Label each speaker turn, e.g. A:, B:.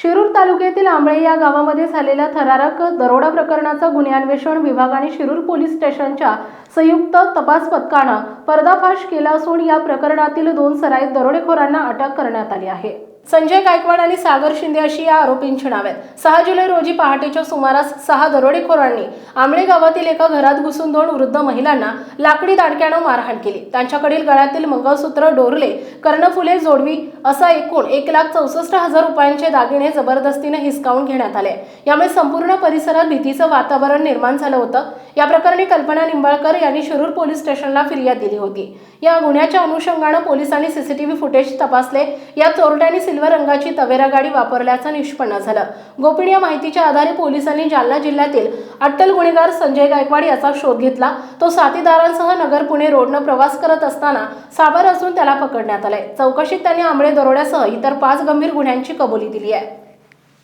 A: शिरूर तालुक्यातील आंबळे या गावामध्ये झालेल्या थरारक दरोडा प्रकरणाचा गुन्हे अन्वेषण विभाग आणि शिरूर पोलीस स्टेशनच्या संयुक्त तपास पथकानं पर्दाफाश केला असून या प्रकरणातील दोन सराईत दरोडेखोरांना अटक करण्यात आली आहे. संजय गायकवाड आणि सागर शिंदे अशी या आरोपींची नावे आहेत. सहा जुलै रोजी पहाटेच्या सुमारास सहा दरोडेखोरांनी आंबळे गावातील एका घरात घुसून दोन वृद्ध महिलांना लाकडी दाडक्यानं मारहाण केली. त्यांच्याकडील गळ्यातील मंगळसूत्र डोरले कर्णफुले जोडवी असा एकूण एक लाख चौसष्ट हजार रुपयांचे दागिने जबरदस्तीने हिसकावून घेण्यात आले. यामुळे संपूर्ण परिसरात भीतीचं वातावरण निर्माण झालं होतं. या प्रकरणी कल्पना निंबाळकर यांनी शिरूर पोलीस स्टेशनला फिर्याद दिली होती. या गुन्ह्याच्या अनुषंगानं पोलिसांनी सीसीटीव्ही फुटेज तपासले. या चोरट्यांनी सिल्वर रंगाची तवेरा गाडी वापरल्याचं निष्पन्न झालं. गोपनीय माहितीच्या आधारे पोलिसांनी जालना जिल्ह्यातील अट्टल गुन्हेगार संजय गायकवाड याचा शोध घेतला. तो साथीदारांसह नगर पुणे रोडनं प्रवास करत असताना साबर असून त्याला पकडण्यात आलंय. चौकशीत त्यांनी आंबळे दरोड्यासह इतर पाच गंभीर गुन्ह्यांची कबुली दिली आहे.